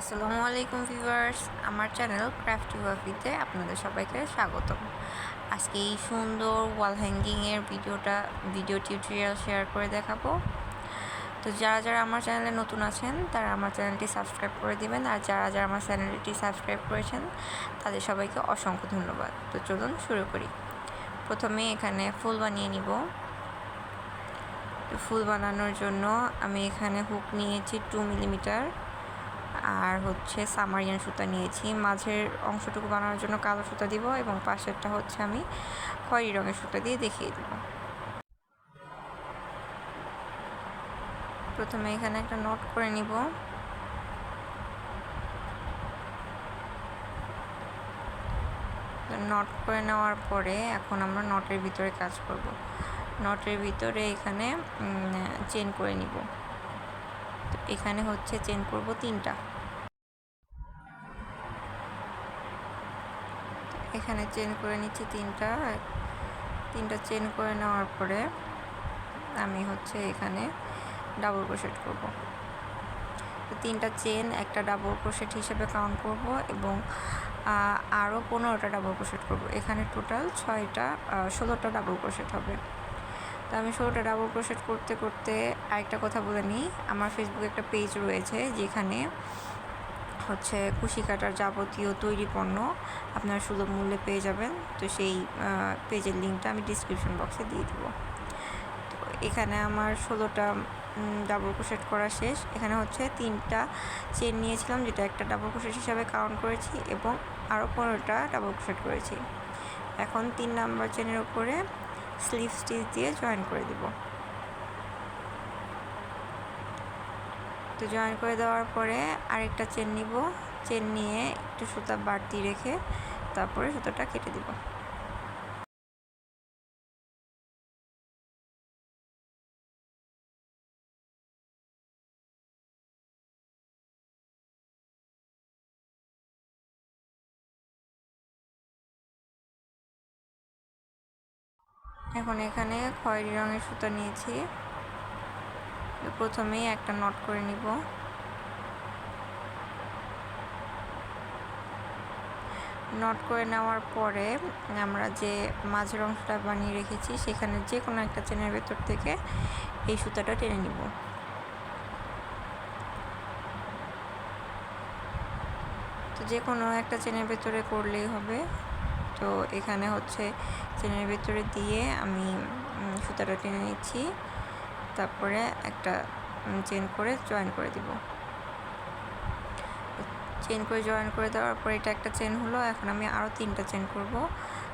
আসসালামু আলাইকুম ভিউয়ার্স, আমার চ্যানেল ক্রাফটি ওয়াফিতে আপনাদের সবাইকে স্বাগতম। আজকে এই সুন্দর ওয়াল হ্যাঙ্গিংয়ের ভিডিওটা, ভিডিও টিউটোরিয়াল শেয়ার করে দেখাবো। তো যারা যারা আমার চ্যানেলে নতুন আছেন, তারা আমার চ্যানেলটি সাবস্ক্রাইব করে দিবেন, আর যারা যারা আমার চ্যানেলটি সাবস্ক্রাইব করেছেন, তাদের সবাইকে অসংখ্য ধন্যবাদ। তো চলুন শুরু করি। প্রথমে এখানে ফুল বানিয়ে নিব। ফুল বানানোর জন্য আমি এখানে হুক নিয়েছি টু মিলিমিটার। আর হচ্ছে সামারিয়ান সুতা নিয়েছি। মাঝের অংশটুকু বানানোর জন্য কালো সুতা দিব এবং পাশেরটা হচ্ছে আমি খয়েরি রঙের সুতা দিয়ে দেখিয়ে দেব। প্রথমে এখানে একটা নোট করে নিব। নট করে নেওয়ার পরে এখন আমরা নটের ভিতরে কাজ করব। নটের ভিতরে এখানে চেন করে নিব। এখানে হচ্ছে চেন করব তিনটা। এখানে চেন করে নিচ্ছি তিনটা। তিনটা চেন করে নেওয়ার পরে আমি হচ্ছে এখানে ডাবল ক্রোশেট করব। তো তিনটা চেন একটা ডাবল ক্রোশেট হিসেবে কাউন্ট করব এবং আরও পনেরোটা ডাবল ক্রোশেট করব। এখানে টোটাল ছয়টা ষোলোটা ডাবল ক্রোশেট হবে। তো আমি ষোলোটা ডাবল ক্রোশেট করতে করতে আরেকটা কথা বলে নিই। আমার ফেসবুকে একটা পেজ রয়েছে যেখানে হচ্ছে কুশি কাটার যাবতীয় তৈরি পণ্য আপনারা সুলভ মূল্যে পেয়ে যাবেন। তো সেই পেজের লিঙ্কটা আমি ডিসক্রিপশন বক্সে দিয়ে দেবো। তো এখানে আমার ষোলোটা ডাবল ক্রোশেট করা শেষ। এখানে হচ্ছে তিনটা চেন নিয়েছিলাম যেটা একটা ডাবল ক্রোশেট হিসাবে কাউন্ট করেছি এবং আরও পনেরোটা ডাবল ক্রোশেট করেছি। এখন তিন নাম্বার চেনের উপরে স্লিভ স্টিচ দিয়ে জয়েন করে দিব। তো জয়েন করে দেওয়ার পরে আরেকটা চেন নিব। চেন নিয়ে একটু সুতা বাড়তি রেখে তারপরে সুতোটা কেটে দিব। এখন এখানে খয়েরি রঙের সুতা নিয়েছি। প্রথমেই একটা নট করে নিব। নট করে নেওয়ার পরে আমরা যে মাঝের অংশটা বানিয়ে রেখেছি, সেখানে যে কোনো একটা চেনের ভেতর থেকে এই সুতাটা টেনে নিব। তো যে কোনো একটা চেনের ভেতরে করলেই হবে। তো এখানে হচ্ছে চেনের ভেতরে দিয়ে আমি সুতাটা টেনে নিচ্ছি। তারপরে একটা চেন করে জয়েন করে দিব। চেন করে জয়েন করে দেওয়ার পর এটা একটা চেন হলো, এখন আমি আরও তিনটা চেন করব।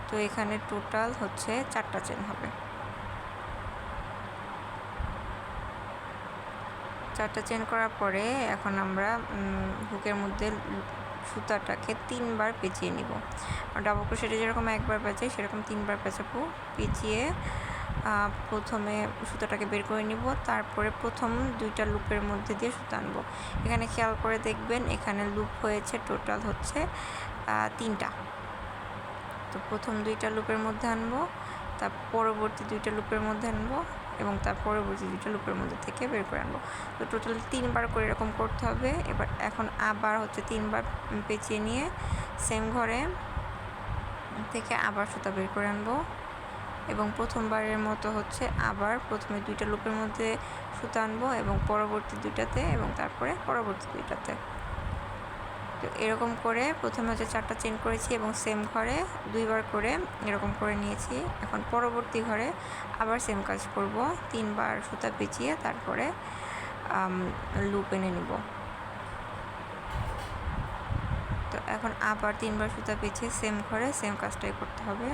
তো এখানে টোটাল হচ্ছে চারটা চেন হবে। চারটা চেন করার পরে এখন আমরা হুকের মধ্যে সুতাটাকে তিনবার পেঁচিয়ে নিব। ডাবল ক্রোশেটে যেরকম একবার পেঁচাই সেরকম তিনবার পেঁচাবো। পেঁচিয়ে প্রথমে সুতাটাকে বের করে নিব। তারপরে প্রথম দুইটা লুপের মধ্যে দিয়ে সুতা আনব। এখানে খেয়াল করে দেখবেন, এখানে লুপ হয়েছে, টোটাল হচ্ছে তিনটা। তো প্রথম দুইটা লুপের মধ্যে আনব তার পরবর্তী দুইটা লুপের মধ্যে আনব। এবং তার পরবর্তী দুইটা লুপের মধ্যে থেকে বের করে আনব। তো টোটাল তিনবার করে এরকম করতে হবে। এবার এখন আবার হচ্ছে তিনবার পেঁচিয়ে নিয়ে সেম ঘরে থেকে আবার সুতা বের করে আনব। এবং প্রথমবারের মতো হচ্ছে আবার প্রথমে দুইটা লুপের মধ্যে সুতা আনব এবং পরবর্তী দুইটাতে এবং তারপরে পরবর্তী দুইটাতে। তো এরকম করে প্রথমে হচ্ছে চারটা চেন করেছি এবং সেম ঘরে দুইবার করে এরকম করে নিয়েছি। এখন পরবর্তী ঘরে আবার সেম কাজ করব, তিনবার সুতা পেঁচিয়ে তারপরে লুপ এনে নিব। তো এখন আবার তিনবার সুতা পেঁচিয়ে সেম ঘরে সেম কাজটাই করতে হবে।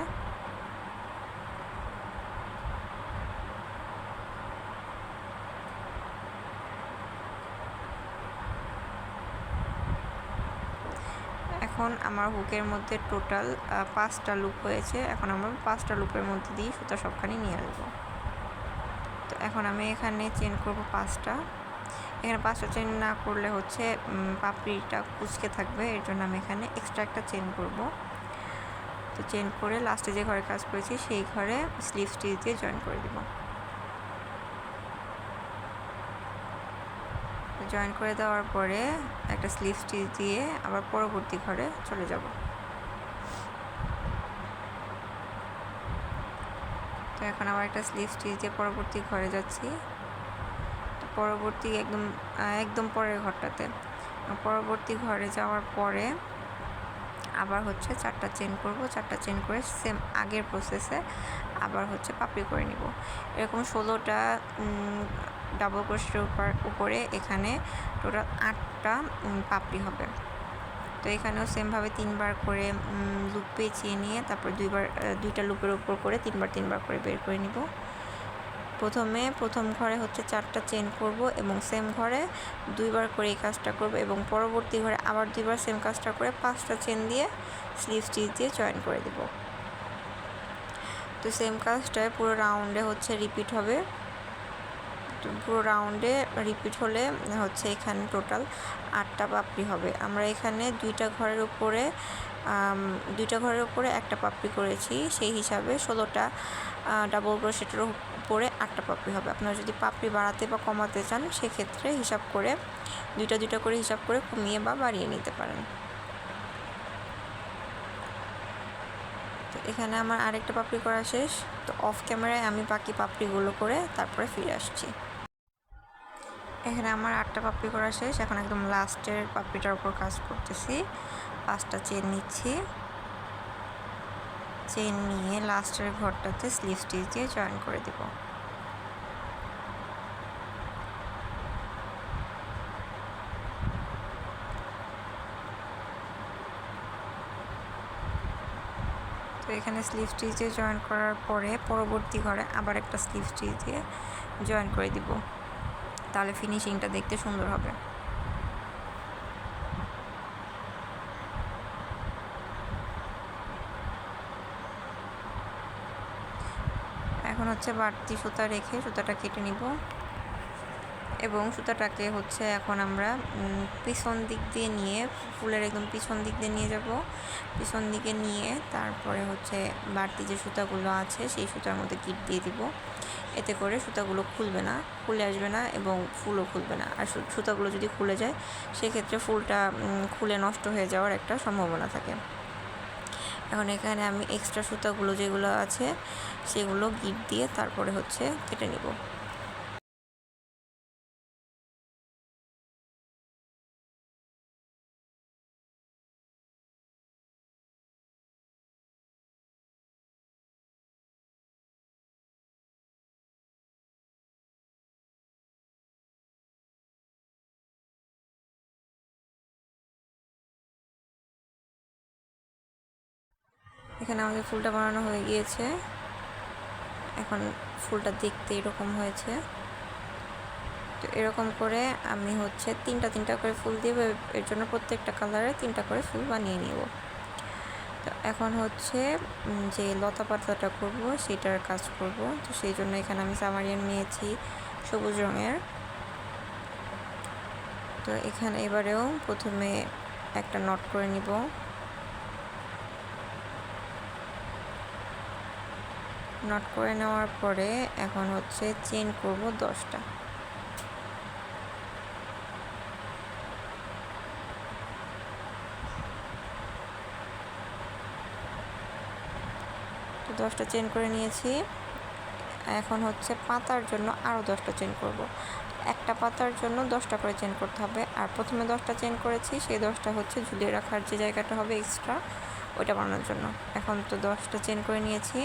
এখন আমার হুকের মধ্যে টোটাল পাঁচটা লুপ হয়েছে। এখন আমরা পাঁচটা লুপের মধ্যে দিয়ে সুতা সবখানি নিয়ে আসব। তো এখন আমি এখানে চেন করব পাঁচটা। এখানে পাঁচটা চেন না করলে হচ্ছে পাপড়িটা কুচকে থাকবে। এর জন্য আমি এখানে এক্সট্রা একটা চেন করব। তো চেন করে লাস্টে যে ঘরে কাজ করেছি, সেই ঘরে স্লিভ স্টিচ দিয়ে জয়েন করে দেবো। জয়েন করে দেওয়ার পরে একটা স্লিভ স্টিচ দিয়ে আবার পরবর্তী ঘরে চলে যাব। তো এখন আবার একটা স্লিভ স্টিচ দিয়ে পরবর্তী ঘরে যাচ্ছি। পরবর্তী একদম একদম পরের ঘরটাতে। পরবর্তী ঘরে যাওয়ার পরে আবার হচ্ছে চারটা চেন করব, চারটা চেন করে সেম আগের প্রসেসে আবার হচ্ছে পাপড়ি করে নিব। এরকম ষোলোটা ডাবল ক্রোশের উপর, উপরে এখানে টোটাল আটটা পাপড়ি হবে। তো এখানেও সেমভাবে তিনবার করে লুপ পেঁচিয়ে নিয়ে তারপর দুইবার দুইটা লুপের উপর করে তিনবার তিনবার করে বের করে নিব। প্রথমে প্রথম ঘরে হচ্ছে চারটা চেন করব এবং সেম ঘরে দুইবার করে এই কাজটা করব এবং পরবর্তী ঘরে আবার দুইবার সেম কাজটা করে পাঁচটা চেন দিয়ে স্লিভ স্টিচ দিয়ে জয়েন করে দেব। তো সেম কাজটায় পুরো রাউন্ডে হচ্ছে রিপিট হবে। পুরো রাউন্ডে রিপিট হলে হচ্ছে এখানে টোটাল আটটা পাপড়ি হবে। আমরা এখানে দুইটা ঘরের উপরে দুইটা ঘরের উপরে একটা পাপড়ি করেছি। সেই হিসাবে ষোলোটা ডাবল ক্রোশেটের উপরে আটটা পাপড়ি হবে। আপনারা যদি পাপড়ি বাড়াতে বা কমাতে চান, সেক্ষেত্রে হিসাব করে, দুইটা দুইটা করে হিসাব করে কমিয়ে বা বাড়িয়ে নিতে পারেন। তো এখানে আমার আরেকটা পাপড়ি করা শেষ। তো অফ ক্যামেরায় আমি বাকি পাপড়িগুলো করে তারপরে ফিরে আসছি। এখানে আমার আটটা পাপড়ি করা শেষ। এখন একদম লাস্টের পাপড়িটার উপর কাজ করতেছি। পাঁচটা চেন নিচ্ছি। চেন নিয়ে লাস্টের ঘরটাতে স্লিভ স্টিচ দিয়ে জয়েন করে দেব। তো এখানে স্লিভ স্টিচ দিয়ে জয়েন করার পরে পরবর্তী ঘরে আবার একটা স্লিভ স্টিচ দিয়ে জয়েন করে দিব। তাহলে ফিনিশিংটা দেখতে সুন্দর হবে। এখন হচ্ছে বাড়তি সুতা রেখে সুতাটা কেটে নিব। এবং সুতাটাকে হচ্ছে এখন আমরা পিছন দিক দিয়ে নিয়ে, ফুলের একদম পিছন দিক দিয়ে নিয়ে যাব। পিছন দিকে নিয়ে তারপরে হচ্ছে বাড়তি যে সুতাগুলো আছে, সেই সুতার মধ্যে কিট দিয়ে দিব। এতে করে সুতাগুলো খুলবে না, খুলে আসবে না এবং ফুলও খুলবে না। আর সুতাগুলো যদি খুলে যায়, সেক্ষেত্রে ফুলটা খুলে নষ্ট হয়ে যাওয়ার একটা সম্ভাবনা থাকে। এখন এখানে আমি এক্সট্রা সুতাগুলো যেগুলো আছে, সেগুলো গিট দিয়ে তারপরে হচ্ছে কেটে নিব। আমাদের ফুলটা বানানো হয়ে গিয়েছে। এখন ফুলটা দেখতে এরকম হয়েছে। তো এরকম করে আমি হচ্ছে তিনটা তিনটা করে ফুল দিয়ে এর জন্য প্রত্যেকটা কালারে তিনটা করে ফুল বানিয়ে নিব। তো এখন হচ্ছে যে লতা পাতাটা করব সেটার কাজ করব। তো সেই জন্য এখানে আমি সামারিয়ান নিয়েছি সবুজ রঙের। তো এখানে এবারেও প্রথমে একটা নট করে নিব। নট করে নেওয়ার পরে এখন হচ্ছে চেন করব দশটা। তো দশটা চেন করে নিয়েছি। এখন হচ্ছে পাতার জন্য আরও দশটা চেন করব। একটা পাতার জন্য দশটা করে চেন করতে হবে। আর প্রথমে দশটা চেন করেছি, সেই দশটা হচ্ছে ঝুলিয়ে রাখার যে জায়গাটা হবে এক্সট্রা ওইটা বানানোর জন্য। এখন তো দশটা চেন করে নিয়েছি।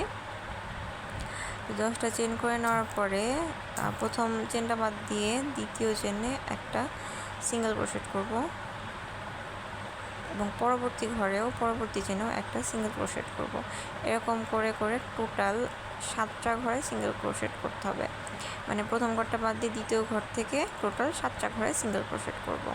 দশটা চেন করে নেওয়ার পরে প্রথম চেনটা বাদ দিয়ে দ্বিতীয় চেনে একটা সিঙ্গেল ক্রোশেট করব। এবং পরবর্তী ঘরেও, পরবর্তী চেনেও একটা সিঙ্গেল ক্রোশেট করব। এরকম করে করে টোটাল সাতটা ঘরে সিঙ্গেল ক্রোশেট করতে হবে। মানে প্রথম ঘরটা বাদ দিয়ে দ্বিতীয় ঘর থেকে টোটাল সাতটা ঘরে সিঙ্গেল ক্রোশেট করব।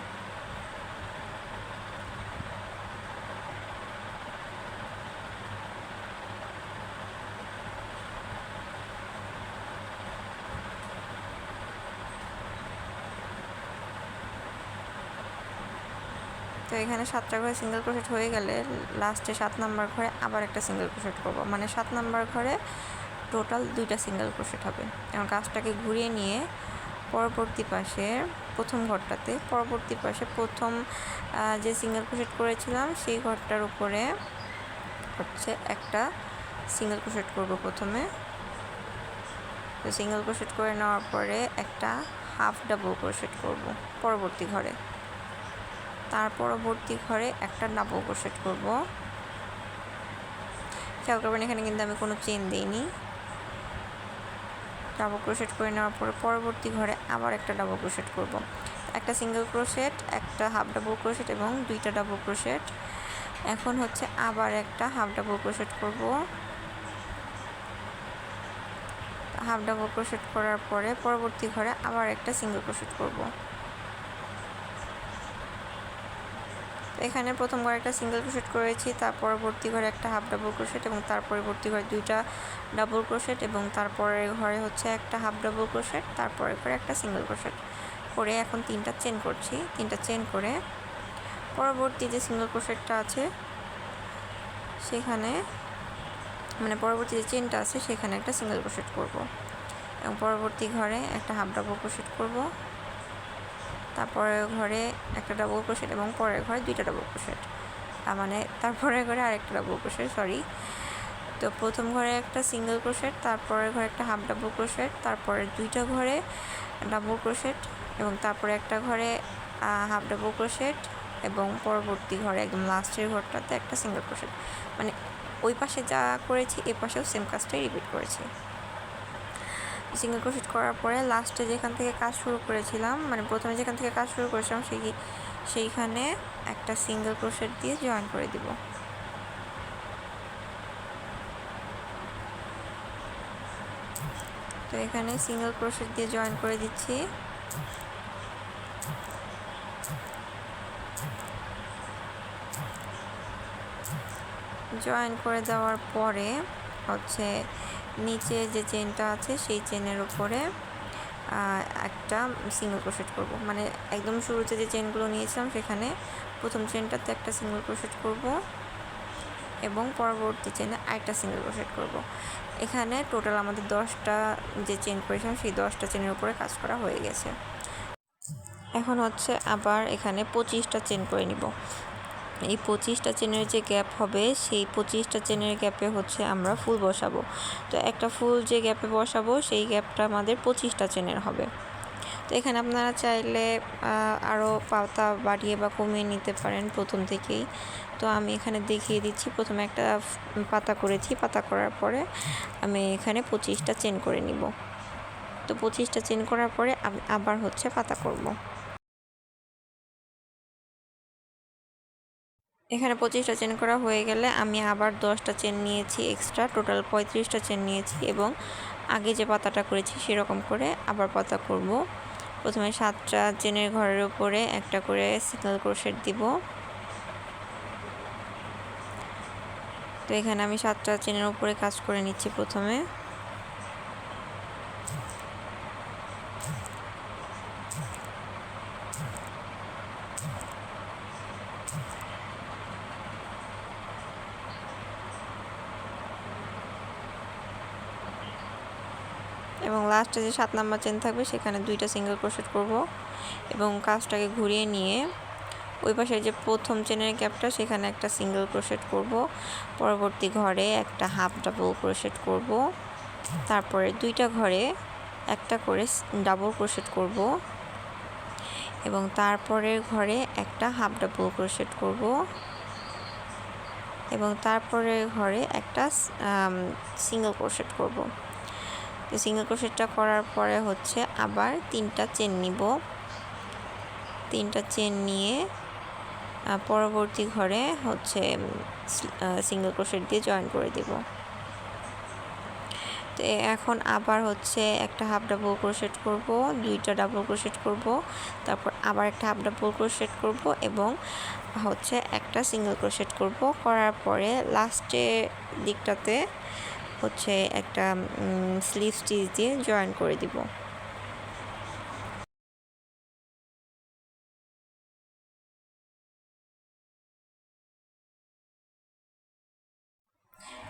তো এখানে সাতটা ঘরে সিঙ্গেল ক্রোশেট হয়ে গেলে লাস্টে সাত নাম্বার ঘরে আবার একটা সিঙ্গেল ক্রোশেট করব। মানে সাত নাম্বার ঘরে টোটাল দুইটা সিঙ্গেল ক্রোশেট হবে। এবং কাজটাকে ঘুরিয়ে নিয়ে পরবর্তী পাশে প্রথম ঘরটাতে, পরবর্তী পাশে প্রথম যে সিঙ্গেল ক্রোশেট করেছিলাম সেই ঘরটার উপরে হচ্ছে একটা সিঙ্গেল ক্রোশেট করব প্রথমে। তো সিঙ্গেল ক্রোশেট করে নেওয়ার পরে একটা হাফ ডাবল ক্রোশেট করব পরবর্তী ঘরে। তার পরবর্তী ঘরে একটা ডাবল ক্রোশেট করব। খেয়াল করবেন, এখানে কিন্তু আমি কোনো চেন দিইনি। ডাবল ক্রোশেট করে নেওয়ার পরে পরবর্তী ঘরে আবার একটা ডাবল ক্রোশেট করব। একটা সিঙ্গেল ক্রোশেট, একটা হাফ ডাবল ক্রোশেট এবং দুইটা ডাবল ক্রোশেট। এখন হচ্ছে আবার একটা হাফ ডাবল ক্রোশেট করব। হাফ ডাবল ক্রোশেট করার পরে পরবর্তী ঘরে আবার একটা সিঙ্গেল ক্রোশেট করব। এখানে প্রথম ঘরে একটা সিঙ্গেল ক্রোশেট করেছি, তার পরবর্তী ঘরে একটা হাফ ডাবল ক্রোশেট এবং তার পরবর্তী ঘরে দুইটা ডাবল ক্রোশেট এবং তারপরের ঘরে হচ্ছে একটা হাফ ডাবল ক্রোশেট তারপরে ঘরে একটা সিঙ্গেল ক্রোশেট করে এখন তিনটা চেন করছি। তিনটা চেন করে পরবর্তী যে সিঙ্গেল ক্রোশেটটা আছে, সেখানে মানে পরবর্তী যে চেনটা আছে, সেখানে একটা সিঙ্গেল ক্রোশেট করব। এবং পরবর্তী ঘরে একটা হাফ ডাবল ক্রোশেট করব। তারপরের ঘরে একটা ডাবল ক্রোশেট এবং পরের ঘরে দুইটা ডাবল ক্রোশেট তার মানে তারপরের ঘরে আরেকটা ডাবল ক্রোশেট সরি তো প্রথম ঘরে একটা সিঙ্গেল ক্রোশেট তারপরের ঘরে একটা হাফ ডাবল ক্রোশেট তারপরে দুইটা ঘরে ডাবল ক্রোশেট এবং তারপরে একটা ঘরে হাফ ডাবল ক্রোশেট এবং পরবর্তী ঘরে একদম লাস্টের ঘরটাতে একটা সিঙ্গেল ক্রোশেট মানে ওই পাশে যা করেছি, এ পাশেও সেম কাজটাই রিপিট করেছি। সিঙ্গেল ক্রোশেট করার পরে লাস্টে যেখান থেকে কাজ শুরু করেছিলাম মানে প্রথমে যেখান থেকে কাজ শুরু করেছিলাম সেই, সেইখানে একটা সিঙ্গেল ক্রোশেট দিয়ে জয়েন করে দিব। তো এখানে সিঙ্গেল ক্রোশেট দিয়ে জয়েন করে দিচ্ছি। জয়েন করে দেওয়ার পরে হচ্ছে নিচে যে চেনটা আছে, সেই চেনের উপরে একটা সিঙ্গেল ক্রোশেট করব। মানে একদম শুরুতে যে চেনগুলো নিয়েছিলাম, সেখানে প্রথম চেনটাতে একটা সিঙ্গেল ক্রোশেট করব এবং পরবর্তী চেনে আরেকটা সিঙ্গেল ক্রোশেট করব। এখানে টোটাল আমাদের দশটা যে চেন করেছিলাম, সেই দশটা চেনের উপরে কাজ করা হয়ে গেছে। এখন হচ্ছে আবার এখানে পঁচিশটা চেন করে নিব। এই পঁচিশটা চেনের যে গ্যাপ হবে, সেই পঁচিশটা চেনের গ্যাপে হচ্ছে আমরা ফুল বসাবো। তো একটা ফুল যে গ্যাপে বসাবো, সেই গ্যাপটা আমাদের পঁচিশটা চেনের হবে। তো এখানে আপনারা চাইলে আরও পাতা বাড়িয়ে বা কমিয়ে নিতে পারেন প্রথম থেকেই। তো আমি এখানে দেখিয়ে দিচ্ছি, প্রথমে একটা পাতা করেছি। পাতা করার পরে আমি এখানে পঁচিশটা চেন করে নিব। তো পঁচিশটা চেন করার পরে আবার হচ্ছে পাতা করব। এখানে পঁচিশটা চেন করা হয়ে গেলে আমি আবার দশটা চেন নিয়েছি এক্সট্রা টোটাল পঁয়ত্রিশটা চেন নিয়েছি এবং আগে যে পাতাটা করেছি সেরকম করে আবার পাতা করব। প্রথমে সাতটা চেনের ঘরের উপরে একটা করে সিগনাল ক্রোশেট দিব। তো এখানে আমি সাতটা চেনের উপরে কাজ করে নিচ্ছি প্রথমে এবং লাস্টে যে সাত নাম্বার চেন থাকবে, সেখানে দুইটা সিঙ্গেল ক্রোশেট করব এবং কাজটাকে ঘুরিয়ে নিয়ে ওই পাশে যে প্রথম চেনের ক্যাপটা সেখানে একটা সিঙ্গেল ক্রোশেট করব। পরবর্তী ঘরে একটা হাফ ডাবল ক্রোশেট করব। তারপরে দুইটা ঘরে একটা করে ডাবল ক্রোশেট করব এবং তারপরের ঘরে একটা হাফ ডাবল ক্রোশেট করব এবং তারপরে ঘরে একটা সিঙ্গেল ক্রোশেট করব। তো সিঙ্গেল ক্রোশেটটা করার পরে হচ্ছে আবার তিনটা চেন নিব। তিনটা চেন নিয়ে পরবর্তী ঘরে হচ্ছে সিঙ্গেল ক্রোশেট দিয়ে জয়েন করে দেব। তো এখন আবার হচ্ছে একটা হাফ ডাবল ক্রোশেট করব, দুইটা ডাবল ক্রোশেট করব, তারপর আবার একটা হাফ ডাবল ক্রোশেট করব এবং হচ্ছে একটা সিঙ্গেল ক্রোশেট করব। করার পরে লাস্টের দিকটাতে হচ্ছে একটা স্লিভ স্টিচ দিয়ে জয়েন করে দিব।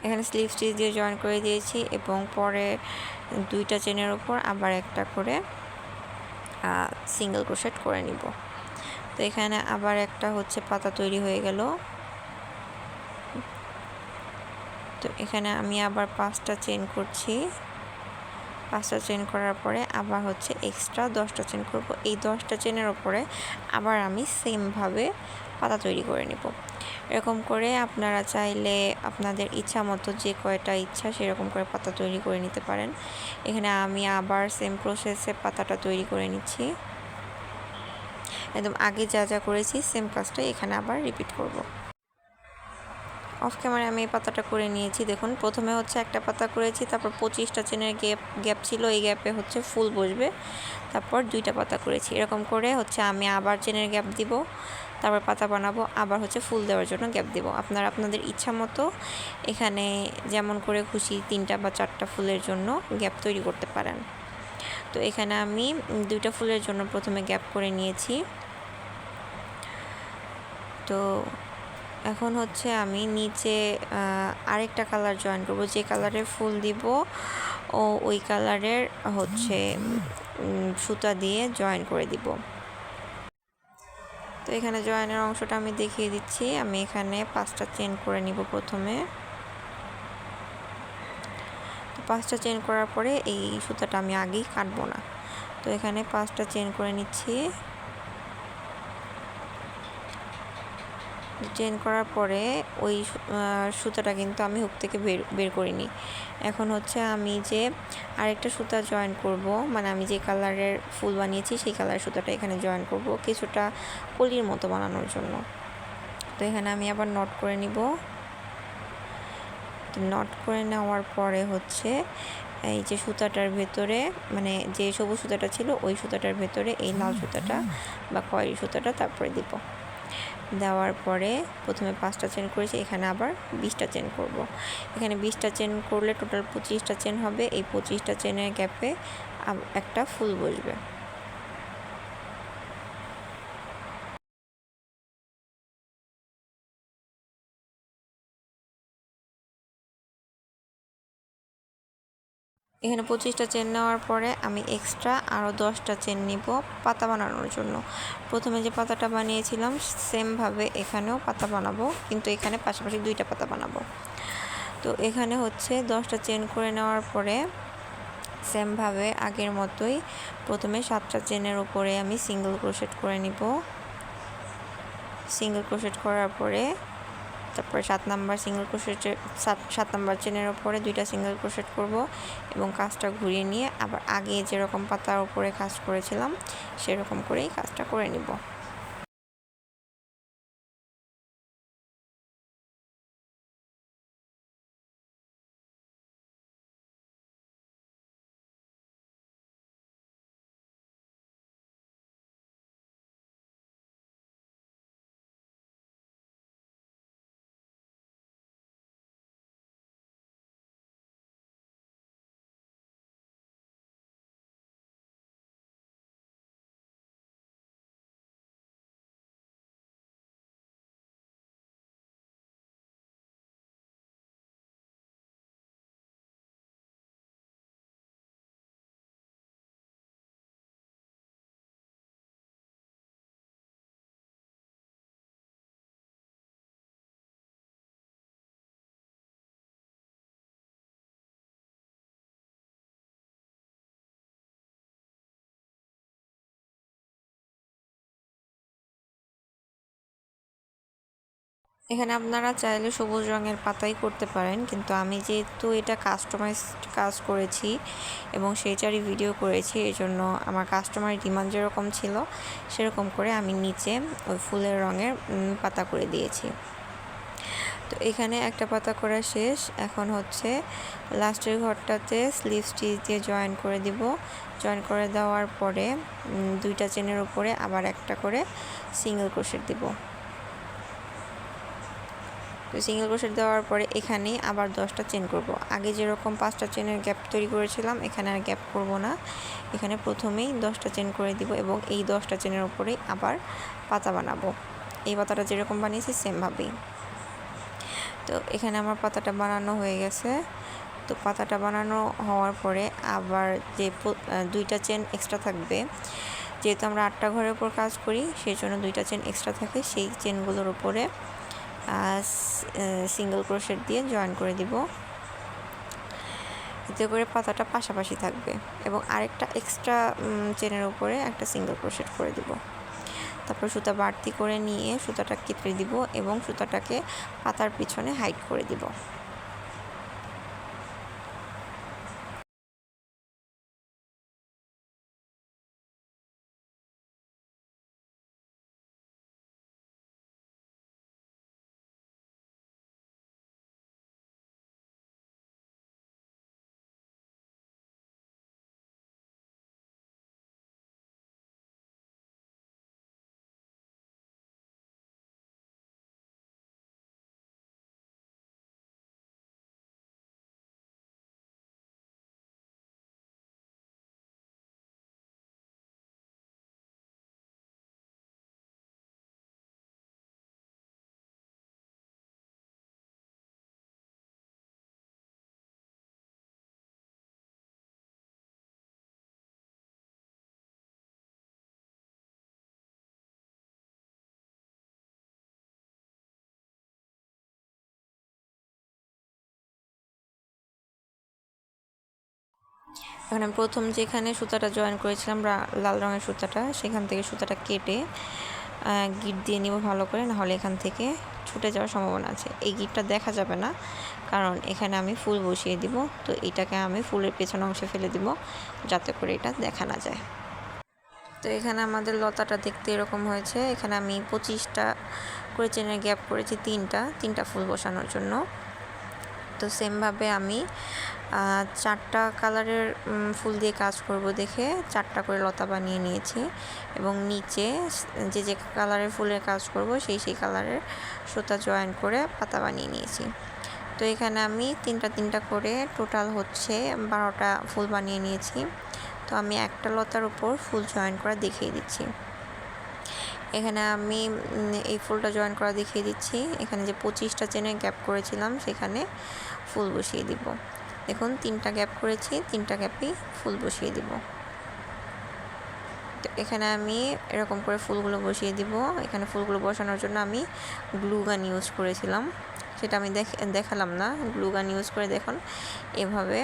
এখানে স্লিভ স্টিচ দিয়ে জয়েন করে দিয়েছি এবং পরে দুইটা চেনের উপর আবার একটা করে সিঙ্গেল ক্রোশেট করে নিব। তো এখানে আবার একটা হচ্ছে পাতা তৈরি হয়ে গেল। তো এখানে আমি আবার পাঁচটা চেন করছি। পাঁচটা চেন করার পরে আবার হচ্ছে এক্সট্রা দশটা চেন করব। এই দশটা চেনের ওপরে আবার আমি সেমভাবে পাতা তৈরি করে নেব। এরকম করে আপনারা চাইলে আপনাদের ইচ্ছা মতো যে কয়টা ইচ্ছা সেরকম করে পাতা তৈরি করে নিতে পারেন। এখানে আমি আবার সেম প্রসেসে পাতাটা তৈরি করে নিচ্ছি। একদম আগে যা যা করেছি সেম কাজটা এখানে আবার রিপিট করব। অফ ক্যামেরায় আমি এই পাতাটা করে নিয়েছি। দেখুন, প্রথমে হচ্ছে একটা পাতা করেছি, তারপর পঁচিশটা চেনের গ্যাপ গ্যাপ ছিল, এই গ্যাপে হচ্ছে ফুল বসবে। তারপর দুইটা পাতা করেছি। এরকম করে হচ্ছে আমি আবার চেনের গ্যাপ দিব, তারপর পাতা বানাবো, আবার হচ্ছে ফুল দেওয়ার জন্য গ্যাপ দিব। আপনারা আপনাদের ইচ্ছা মতো এখানে যেমন করে খুশি তিনটা বা চারটা ফুলের জন্য গ্যাপ তৈরি করতে পারেন। তো এখানে আমি দুইটা ফুলের জন্য প্রথমে গ্যাপ করে নিয়েছি। তো এখন হচ্ছে আমি নিচে আরেকটা কালার জয়েন করব। যে কালারের ফুল দিব, ও, ওই কালারের হচ্ছে সুতা দিয়ে জয়েন করে দিব। তো এখানে জয়েনের অংশটা আমি দেখিয়ে দিচ্ছি। আমি এখানে পাঁচটা চেন করে নিব প্রথমে। তো পাঁচটা চেন করার পরে এই সুতাটা আমি আগেই কাটবো না। তো এখানে পাঁচটা চেন করে নিচ্ছি। চেন করার পরে ওই সুতাটা কিন্তু আমি হুক থেকে বের বের করিনি। এখন হচ্ছে আমি যে আরেকটা সুতা জয়েন করব মানে আমি যে কালারের ফুল বানিয়েছি সেই কালারের সুতাটা এখানে জয়েন করব কিছুটা কলির মতো বানানোর জন্য। তো এখানে আমি আবার নট করে নিব। নট করে নেওয়ার পরে হচ্ছে এই যে সুতাটার ভেতরে মানে যে সবুজ সুতাটা ছিল ওই সুতাটার ভেতরে এই লাল সুতাটা বা খয়েরি সুতাটা তারপরে দিব। দেওয়ার পরে প্রথমে পাঁচটা চেন করেছি, এখানে আবার বিশটা চেন করব। এখানে বিশটা চেন করলে টোটাল পঁচিশটা চেন হবে, এই পঁচিশটা চেনের গ্যাপে একটা ফুল বসবে এখানে পঁচিশটা চেন নেওয়ার পরে আমি এক্সট্রা আরও দশটা চেন নিব পাতা বানানোর জন্য। প্রথমে যে পাতাটা বানিয়েছিলাম সেমভাবে এখানেও পাতা বানাবো, কিন্তু এখানে পাশাপাশি দুইটা পাতা বানাবো। তো এখানে হচ্ছে দশটা চেন করে নেওয়ার পরে সেমভাবে আগের মতোই প্রথমে সাতটা চেনের উপরে আমি সিঙ্গেল ক্রোশেট করে নিব। সিঙ্গেল ক্রোশেট করার পরে তারপরে সাত নাম্বার সিঙ্গেল ক্রোশেটে সাত সাত নাম্বার চেনের ওপরে দুইটা সিঙ্গেল ক্রোশেট করব এবং কাজটা ঘুরিয়ে নিয়ে আবার আগে যেরকম পাতার ওপরে কাজ করেছিলাম, সেরকম করেই কাজটা করে নিব। এখানে আপনারা চাইলে সবুজ রঙের পাতাই করতে পারেন, কিন্তু আমি যেহেতু এটা কাস্টমাইজ কাজ করেছি এবং সেইটারই ভিডিও করেছি এই জন্য আমার কাস্টমার ডিমান্ড যেরকম ছিল, সেরকম করে আমি নিচে ওই ফুলের রঙের পাতা করে দিয়েছি। তো এখানে একটা পাতা করা শেষ, এখন হচ্ছে লাস্টের ঘরটাতে স্লিভ স্টিচ দিয়ে জয়েন করে দিব। জয়েন করে দেওয়ার পরে দুইটা চেনের উপরে আবার একটা করে সিঙ্গেল ক্রোশেট দিব। তো সিঙ্গেল ক্রোশেট দেওয়ার পরে এখানে আবার দশটা চেন করব। আগে যেরকম পাঁচটা চেনের গ্যাপ তৈরি করেছিলাম, এখানে আর গ্যাপ করব না। এখানে প্রথমেই দশটা চেন করে দিব এবং এই দশটা চেনের উপরেই আবার পাতা বানাবো। এই পাতাটা যেরকম বানিয়েছি সেমভাবেই তো এখানে আমার পাতাটা বানানো হয়ে গেছে। তো পাতাটা বানানো হওয়ার পরে আবার যে দুইটা চেন এক্সট্রা থাকবে, যেহেতু আমরা আটটা ঘরের উপর কাজ করি, সেই জন্য দুইটা চেন এক্সট্রা থাকে। সেই চেনগুলোর উপরে সিঙ্গেল ক্রোশেট দিয়ে জয়েন করে দিব। এতে করে পাতাটা পাশাপাশি থাকবে এবং আরেকটা এক্সট্রা চেনের উপরে একটা সিঙ্গেল ক্রোশেট করে দিব। তারপর সুতা বাড়তি করে নিয়ে সুতাটা কেটে দিব এবং সুতাটাকে পাতার পিছনে হাইট করে দিব। এখন আমি প্রথম যেখানে সুতাটা জয়েন করেছিলাম লাল রঙের সুতাটা, সেখান থেকে সুতাটা কেটে গিট দিয়ে নিব ভালো করে, নাহলে এখান থেকে ছুটে যাওয়ার সম্ভাবনা আছে। এই গিটটা দেখা যাবে না, কারণ এখানে আমি ফুল বসিয়ে দিব, তো এটাকে আমি ফুলের পেছন অংশে ফেলে দিব, যাতে করে এটা দেখা না যায়। তো এখানে আমাদের লতাটা দেখতে এরকম হয়েছে, এখানে আমি পঁচিশটা করে চেনের গ্যাপ করেছি তিনটা তিনটা ফুল বসানোর জন্য। তো সেমভাবে আমি চারটা কালারের ফুল দিয়ে কাজ করব দেখে চারটা করে লতা বানিয়ে নিয়েছি এবং নিচে যে যে কালারের ফুলের কাজ করব সেই সেই কালারের সুতা জয়েন করে পাতা বানিয়ে নিয়েছি। তো এখানে আমি তিনটা তিনটা করে টোটাল হচ্ছে বারোটা ফুল বানিয়ে নিয়েছি। তো আমি একটা লতার উপর ফুল জয়েন করা দেখিয়ে দিচ্ছি। এখানে আমি এই ফুলটা জয়েন করা দেখিয়ে দিচ্ছি। এখানে যে পঁচিশটা চেনে গ্যাপ করেছিলাম সেখানে ফুল বসিয়ে দিব। দেখুন, তিনটা গ্যাপ করেছি, তিনটা গ্যাপেই ফুল বসিয়ে দিব। তো এখানে আমি এরকম করে ফুলগুলো বসিয়ে দিব। এখানে ফুলগুলো বসানোর জন্য আমি গ্লু গান ইউজ করেছিলাম। সেটা আমি দেখালাম না। গ্লু গান ইউজ করে দেখুন, এভাবে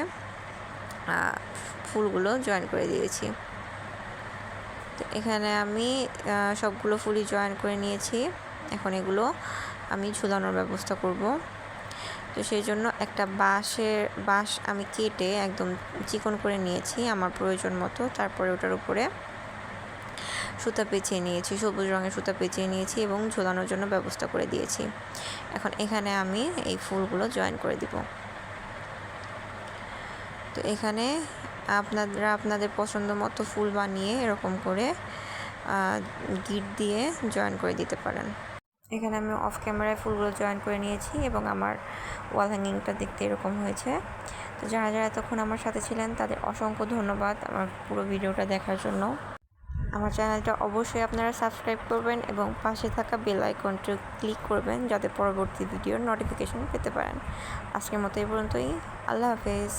ফুলগুলো জয়েন করে দিয়েছি। তো এখানে আমি সবগুলো ফুলই জয়েন করে নিয়েছি। এখন এগুলো আমি ঝুলানোর ব্যবস্থা করব। তো সেই জন্য একটা বাঁশের বাঁশ আমি কেটে একদম চিকন করে নিয়েছি আমার প্রয়োজন মতো। তারপরে ওটার উপরে সুতা পেঁচিয়ে নিয়েছি, সবুজ রঙের সুতা পেঁচিয়ে নিয়েছি এবং ঝোলানোর জন্য ব্যবস্থা করে দিয়েছি। এখন এখানে আমি এই ফুলগুলো জয়েন করে দিব। তো এখানে আপনারা আপনাদের পছন্দ মতো ফুল বানিয়ে এরকম করে গিট দিয়ে জয়েন করে দিতে পারেন। এখানে আমি অফ ক্যামেরায় ফুলগুলো জয়েন করে নিয়েছি এবং আমার ওয়াল হ্যাঙ্গিংটা দেখতে এরকম হয়েছে। তো যারা যারা এতক্ষণ আমার সাথে ছিলেন, তাদের অসংখ্য ধন্যবাদ আমার পুরো ভিডিওটা দেখার জন্য। আমার চ্যানেলটা অবশ্যই আপনারা সাবস্ক্রাইব করবেন এবং পাশে থাকা বেল আইকনটি ক্লিক করবেন যাতে পরবর্তী ভিডিওর নোটিফিকেশন পেতে পারেন। আজকের মতো এই পর্যন্তই। আল্লাহ হাফেজ।